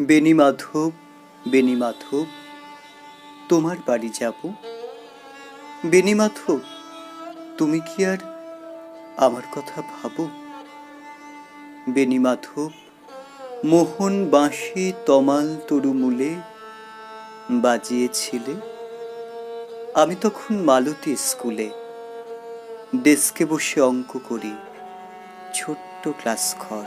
বেনি মাধব বেনি মাধব, তোমার বাড়ি যাব? বেনি মাধব, তুমি কি আর আমার কথা ভাবো? বেনি মাধব, মোহন বাঁশি তমাল তরুমূলে বাজিয়েছিলে। আমি তখন মালতী স্কুলে ডেস্কে বসে অঙ্ক করি, ছোট্ট ক্লাস ঘর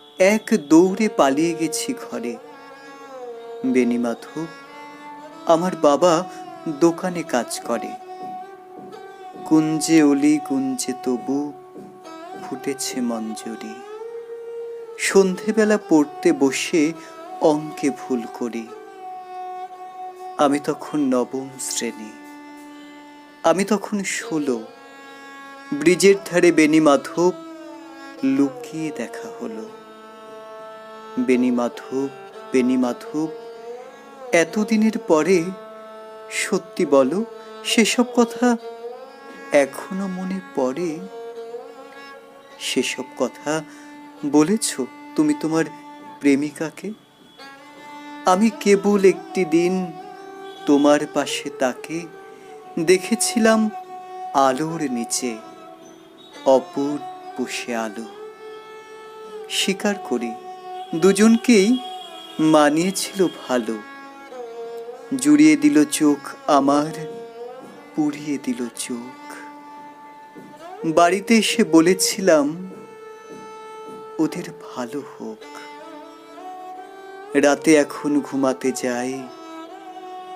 এক দৌড়ে পালিয়ে গেছি ঘরে। বেনি মাধব আমার বাবা দোকানে কাজ করে। কুঞ্জে অলি, কুঞ্জে তবু ফুটেছে মঞ্জুরি। সন্ধেবেলা পড়তে বসে অঙ্কে ভুল করি। আমি তখন নবম শ্রেণি। আমি তখন ষোলো। ব্রিজের ধারে বেনি মাধব লুকিয়ে দেখা হলো। বেনি মাধব বেনি মাধব, এতদিনের পরে সত্যি বলো, সেসব কথা এখনও মনে পড়ে? সেসব কথা বলেছ তুমি তোমার প্রেমিকাকে? আমি কেবল একটি দিন তোমার পাশে তাকে দেখেছিলাম আলোর নিচে অপূর বসে আলো। স্বীকার করি দুজনকেই মানিয়েছিল ভালো। জুড়িয়ে দিল চোখ আমার, পুড়িয়ে দিল চোখ। বাড়িতে এসে বলেছিলাম, ওদের ভালো হোক। রাতে এখন ঘুমাতে যাই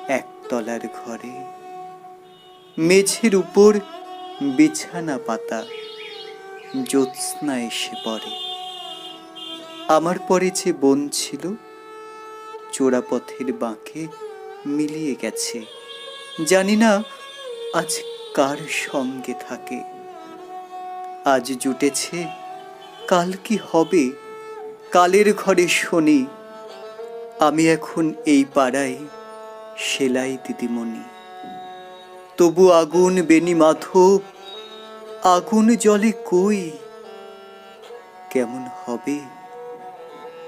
একতলার ঘরে। মেঝের উপর বিছানা পাতা জ্যোৎস্না এসে পড়ে। আমার পরে যে বোন ছিল, চোরাপথের বাঁকে মিলিয়ে গেছে। জানি না আজ কার সঙ্গে থাকে। আজ জুটেছে, কাল কি হবে? কালের ঘরে শনি। আমি এখন এই পাড়ায় সেলাই দিদিমণি। তবু আগুন বেনি মাধব, আগুন জলে কই? কেমন হবে?